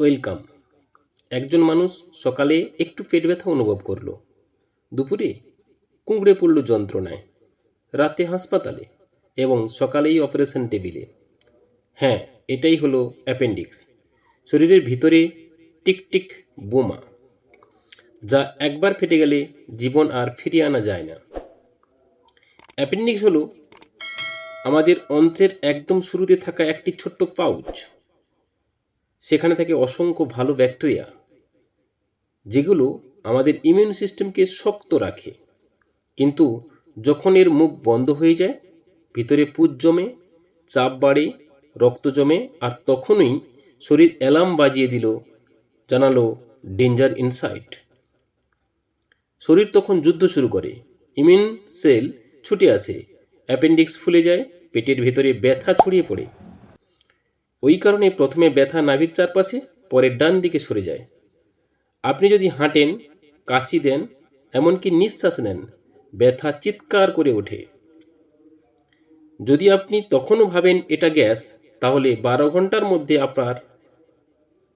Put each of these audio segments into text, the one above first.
Welcome. একজন মানুষ সকালে একটু পেট ব্যথা অনুভব করল। দুপুরে কুঁকড়ে পড়ল যন্ত্রণায়। রাতে হাসপাতালে এবং সকালেই অপারেশন টেবিলে। হ্যাঁ এটাই হলো অ্যাপেন্ডিক্স। শরীরের ভিতরে টিকটিক বোমা, যা একবার ফেটে গেলে জীবন আর ফিরিয়ে আনা যায় না। অ্যাপেন্ডিক্স হলো আমাদের অন্ত্রের একদম শুরুতে থাকা একটি ছোট্ট পাউচ। সেখানে থাকে অসংখ্য ভালো ব্যাকটেরিয়া, যেগুলো আমাদের ইমিউন সিস্টেমকে শক্ত রাখে। কিন্তু যখন এর মুখ বন্ধ হয়ে যায়, ভিতরে পুজ জমে, চাপ বাড়ে, রক্ত জমে, আর তখনই শরীর অ্যালার্ম বাজিয়ে দিল, জানালো ডেঞ্জার ইনসাইট শরীর তখন যুদ্ধ শুরু করে। ইমিউন সেল ছুটে আসে অ্যাপেন্ডিক্স ফুলে যায়, পেটের ভেতরে ব্যথা ছড়িয়ে পড়ে। ওই কারণে প্রথমে ব্যথা নাভির চারপাশে, পরে ডান দিকে সরে যায়। আপনি যদি হাঁটেন, কাশি দেন, এমনকি নিঃশ্বাস নেন, ব্যথা চিৎকার করে ওঠে। যদি আপনি তখনও ভাবেন এটা গ্যাস, তাহলে বারো ঘণ্টার মধ্যে আপনার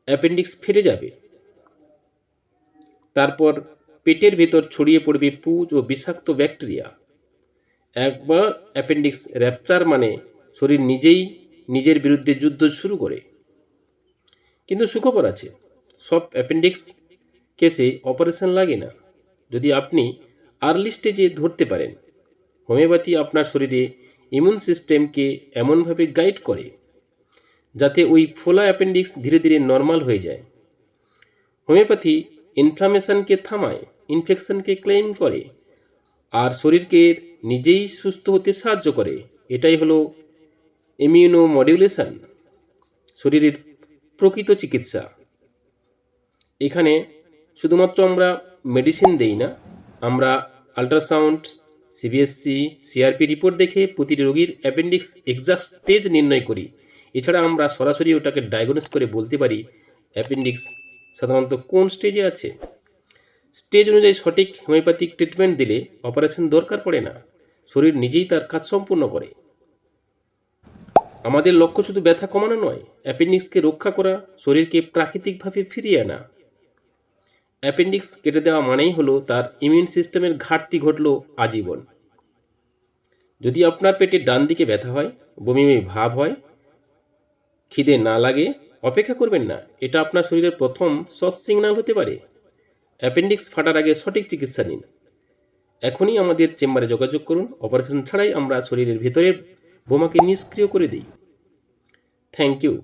অ্যাপেন্ডিক্স ফেটে যাবে। তারপর পেটের ভেতর ছড়িয়ে পড়বে পুজ ও বিষাক্ত ব্যাকটেরিয়া। একবার অ্যাপেন্ডিক্স র্যাপচার মানে শরীর নিজেই নিজের বিরুদ্ধে যুদ্ধ শুরু করে। কিন্তু সুখবর আছে, সব অ্যাপেন্ডিক্স কেসে অপারেশন লাগে না। যদি আপনি আর্লি স্টেজে ধরতে পারেন হোমিওপ্যাথি আপনার শরীরে ইমিউন সিস্টেমকে এমনভাবে গাইড করে, যাতে ওই ফোলা অ্যাপেন্ডিক্স ধীরে ধীরে নর্মাল হয়ে যায়। হোমিওপ্যাথি ইনফ্লামেশনকে থামায় ইনফেকশনকে ক্লেম করে, আর শরীরকে নিজেই সুস্থ হতে সাহায্য করে। এটাই হলো ইমিউনো মডিউলেশন শরীরের প্রকৃত চিকিৎসা। এখানে শুধুমাত্র আমরা মেডিসিন দেই না, আমরা আল্ট্রাসাউন্ড সিবিএসসি সিআরপি রিপোর্ট দেখে প্রতিটি রোগীর অ্যাপেন্ডিক্স এক্সাক্ট স্টেজ নির্ণয় করি। এছাড়া আমরা সরাসরি ওটাকে ডায়াগনোস করে বলতে পারি অ্যাপেন্ডিক্স সাধারণত কোন স্টেজে আছে। স্টেজ অনুযায়ী সঠিক হোমিওপ্যাথিক ট্রিটমেন্ট দিলে অপারেশন দরকার পড়ে না, শরীর নিজেই তার কাজ সম্পূর্ণ করে। আমাদের লক্ষ্য শুধু ব্যথা কমানো নয়, অ্যাপেন্ডিক্সকে রক্ষা করা, শরীরকে প্রাকৃতিকভাবে ফিরিয়ে আনা। অ্যাপেন্ডিক্স কেটে দেওয়া মানেই হলো তার ইমিউন সিস্টেমের ঘাটতি ঘটল আজীবন। যদি আপনার পেটে ডান দিকে ব্যথা হয়, বমি বমি ভাব হয়, খিদে না লাগে, অপেক্ষা করবেন না, এটা আপনার শরীরের প্রথম সস সিগন্যাল হতে পারে। অ্যাপেন্ডিক্স ফাটার আগে সঠিক চিকিৎসা নিন। এখনই আমাদের চেম্বারে যোগাযোগ করুন, অপারেশন ছাড়াই আমরা শরীরের ভেতরের বোমাকে নিষ্ক্রিয় করে দিই। Thank you